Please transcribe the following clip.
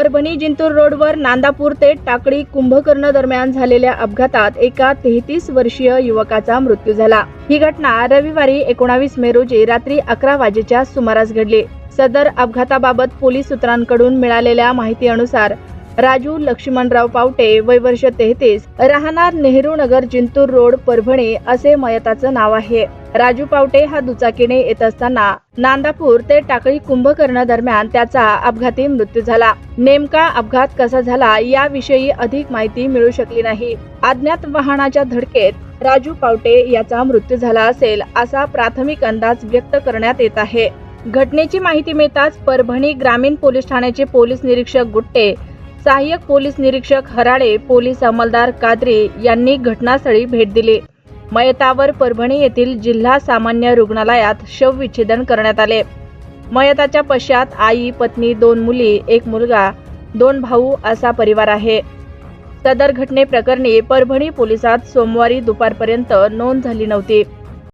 परभणी जिंतूर रोडवर नांदापूर ते टाकळी कुंभकर्ण दरम्यान झालेल्या अपघातात एका तेहतीस वर्षीय युवकाचा मृत्यू झाला. ही घटना रविवारी एकोणावीस मे रोजी रात्री अकरा वाजेच्या सुमारास घडली. सदर अपघाताबाबत पोलीस सूत्रांकडून मिळालेल्या माहितीनुसार राजू लक्ष्मणराव पावटे वय वर्ष तेहतीस राहणार नेहरू नगर जिंतूर रोड परभणी असे मयताचं नाव आहे. राजू पावटे हा दुचाकीने येत असताना नांदापूर ते टाकळी कुंभकर्ण दरम्यान त्याचा अपघाती मृत्यू झाला. नेमका अपघात कसा झाला याविषयी अधिक माहिती मिळू शकली नाही. अज्ञात वाहनाच्या धडकेत राजू पावटे याचा मृत्यू झाला असेल असा प्राथमिक अंदाज व्यक्त करण्यात येत आहे. घटनेची माहिती मिळताच परभणी ग्रामीण पोलीस ठाण्याचे पोलीस निरीक्षक गुट्टे सहाय्यक पोलीस निरीक्षक हराळे पोलीस अंमलदार कादरी यांनी घटनास्थळी भेट दिली. मयतावर परभणी येथील जिल्हा सामान्य रुग्णालयात शवविच्छेदन करण्यात आले. मयताच्या पश्चात आई पत्नी दोन मुली एक मुलगा दोन भाऊ असा परिवार आहे. सदर घटनेप्रकरणी परभणी पोलिसात सोमवारी दुपारपर्यंत नोंद झाली नव्हती.